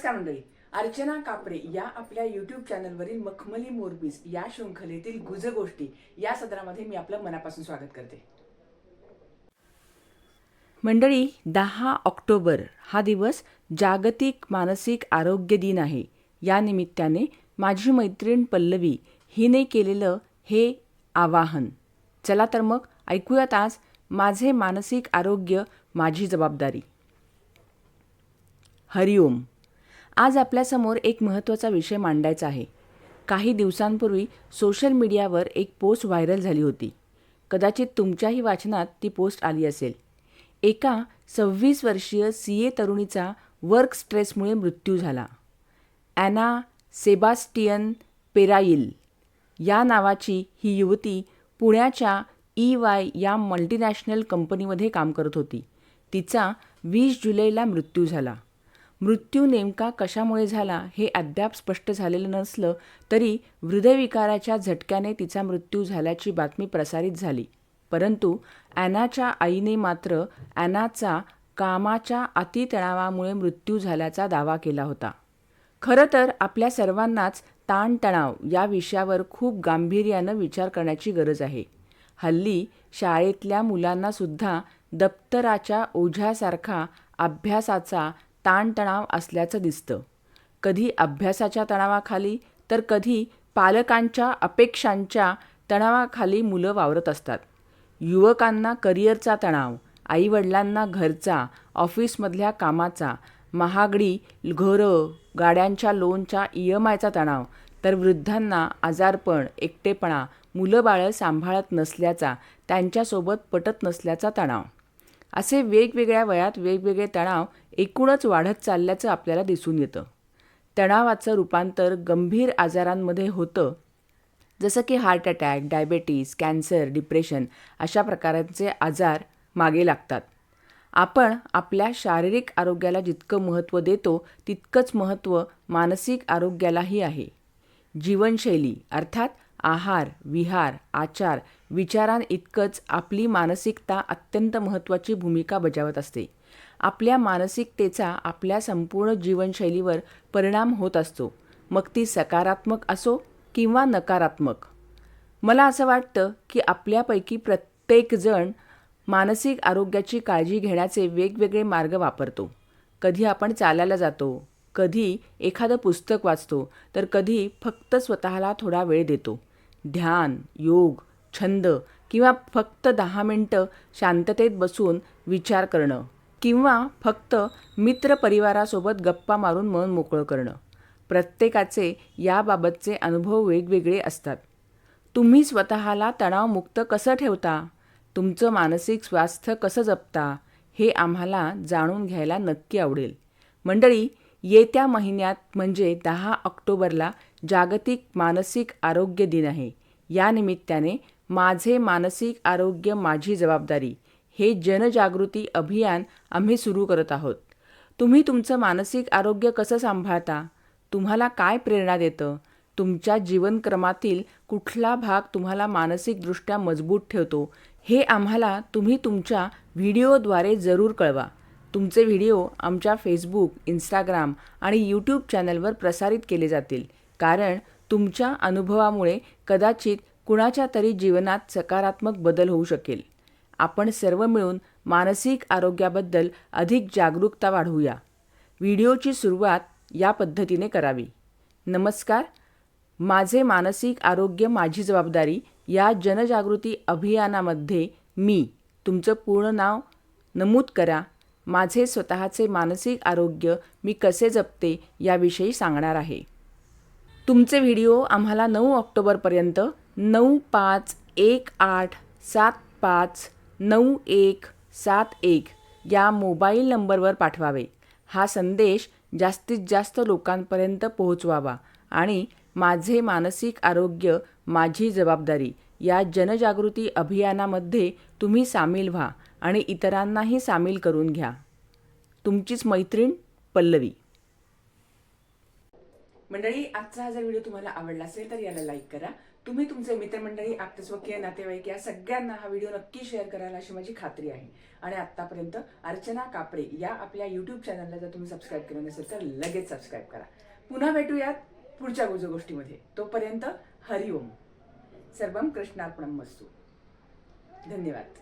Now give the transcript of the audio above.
नमस्कार मंडळी. अर्चना कापरे या आपल्या युट्यूब चॅनलवरील मखमली मोरबीज या शृंखलेतील गुज गोष्टी या सदरामध्ये मी आपलं मनापासून स्वागत करते. मंडळी दहा ऑक्टोबर हा दिवस जागतिक मानसिक आरोग्य दिन आहे. या निमित्ताने माझी मैत्रीण पल्लवी हिने केलेलं हे आवाहन. चला तर मग ऐकूयात आज माझे मानसिक आरोग्य माझी जबाबदारी. हरिओम. आज आपल्यासमोर एक महत्त्वाचा विषय मांडायचा आहे. काही दिवसांपूर्वी सोशल मीडियावर एक पोस्ट व्हायरल झाली होती. कदाचित तुमच्याही वाचनात ती पोस्ट आली असेल. एका सव्वीस वर्षीय सी ए तरुणीचा वर्क स्ट्रेसमुळे मृत्यू झाला. ॲना सेबास्टियन पेराईल या नावाची ही युवती पुण्याच्या ई वाय या मल्टीनॅशनल कंपनीमध्ये काम करत होती. तिचा वीस जुलैला मृत्यू झाला. मृत्यू नेमका कशामुळे झाला हे अद्याप स्पष्ट झालेलं नसलं तरी हृदयविकाराच्या झटक्याने तिचा मृत्यू झाल्याची बातमी प्रसारित झाली. परंतु ॲनाच्या आईने मात्र ॲनाचा कामाच्या अतितणावामुळे मृत्यू झाल्याचा दावा केला होता. खरं तर आपल्या सर्वांनाच ताणतणाव या विषयावर खूप गांभीर्यानं विचार करण्याची गरज आहे. हल्ली शाळेतल्या मुलांनासुद्धा दप्तराच्या ओझ्यासारखा अभ्यासाचा ताणतणाव असल्याचं दिसतं. कधी अभ्यासाच्या तणावाखाली तर कधी पालकांच्या अपेक्षांच्या तणावाखाली मुलं वावरत असतात. युवकांना करिअरचा तणाव आईवडिलांना घरचा ऑफिसमधल्या कामाचा महागडी घरं गाड्यांच्या लोनच्या ई एम आयचा तणाव तर वृद्धांना आजारपण एकटेपणा मुलं बाळं सांभाळत नसल्याचा त्यांच्यासोबत पटत नसल्याचा तणाव. असे वेगवेगळ्या वयात वेगवेगळे तणाव एकूणच वाढत चालल्याचं आपल्याला दिसून येतं. तणावाचं रूपांतर गंभीर आजारांमध्ये होतं. जसं की heart attack diabetes cancer depression अशा प्रकारांचे आजार मागे लागतात. आपण आपल्या शारीरिक आरोग्याला जितकं महत्त्व देतो तितकंच महत्त्व मानसिक आरोग्यालाही आहे. जीवनशैली अर्थात आहार विहार आचार विचारांइतकंच आपली मानसिकता अत्यंत महत्त्वाची भूमिका बजावत असते. आपल्या मानसिकतेचा आपल्या संपूर्ण जीवनशैलीवर परिणाम होत असतो. मग ती सकारात्मक असो किंवा नकारात्मक. मला असं वाटतं की आपल्यापैकी प्रत्येकजण मानसिक आरोग्याची काळजी घेण्याचे वेगवेगळे मार्ग वापरतो. कधी आपण चालायला जातो कधी एखादं पुस्तक वाचतो तर कधी फक्त स्वतःला थोडा वेळ देतो. ध्यान योग छंद किंवा फक्त दहा मिनटं शांततेत बसून विचार करणं किंवा फक्त मित्रपरिवारासोबत गप्पा मारून मन मोकळं करणं. प्रत्येकाचे याबाबतचे अनुभव वेगवेगळे असतात. तुम्ही स्वतःला तणावमुक्त कसं ठेवता? तुमचं मानसिक स्वास्थ्य कसं जपता? हे आम्हाला जाणून घ्यायला नक्की आवडेल. मंडळी येत्या महिन्यात म्हणजे दहा ऑक्टोबरला जागतिक मानसिक आरोग्य दिन आहे. या निमित्ताने माझे मानसिक आरोग्य माझी जबाबदारी. हे जनजागृती अभियान आम्ही सुरू करत आहोत. तुम्ही तुमचं मानसिक आरोग्य कसं सांभाळता? तुम्हाला काय प्रेरणा देतं? तुमच्या जीवनक्रमातील कुठला भाग तुम्हाला मानसिकदृष्ट्या मजबूत ठेवतो? हे आम्हाला तुम्ही तुमच्या व्हिडिओद्वारे जरूर कळवा. तुमचे व्हिडिओ आमच्या फेसबुक इंस्टाग्राम आणि यूट्यूब चॅनलवर प्रसारित केले जातील. कारण तुमच्या अनुभवामुळे कदाचित कुणाच्या तरी जीवनात सकारात्मक बदल होऊ शकेल. आपण सर्व मिळून मानसिक आरोग्याबद्दल अधिक जागरूकता वाढवूया. व्हिडिओची सुरुवात या पद्धतीने करावी. नमस्कार. माझे मानसिक आरोग्य माझी जबाबदारी या जनजागृती अभियानामध्ये मी तुमचं पूर्ण नाव नमूद करा. माझे स्वतःचे मानसिक आरोग्य मी कसे जपते याविषयी सांगणार आहे. तुमचे व्हिडिओ आम्हाला नऊ ऑक्टोबरपर्यंत नऊ पाच एक आठ सात पाच नऊ एक सात एक या मोबाईल नंबरवर पाठवावे. हा संदेश जास्तीत जास्त लोकांपर्यंत पोहोचवावा आणि माझे मानसिक आरोग्य माझी जबाबदारी या जनजागृती अभियानामध्ये तुम्ही सामील व्हा आणि इतरांनाही सामील करून घ्या. तुमचीच मैत्रीण पल्लवी. मंडळी आजचा हा जर व्हिडिओ तुम्हाला आवडला असेल तर याला लाईक करा. तुम्ही तुमचे मित्रमंडळी आप्तस्वकीय नातेवाईक या सगळ्यांना हा व्हिडिओ नक्की शेअर करायला अशी माझी खात्री आहे. आणि आत्तापर्यंत अर्चना कापडे या आपल्या यूट्यूब चॅनलला जर तुम्ही सबस्क्राईब केलं नसेल तर लगेच सबस्क्राईब करा. पुन्हा भेटूयात पुढच्या गोष्टीमध्ये. तोपर्यंत हरिओम सर्वम कृष्णार्पणम वस्तू धन्यवाद.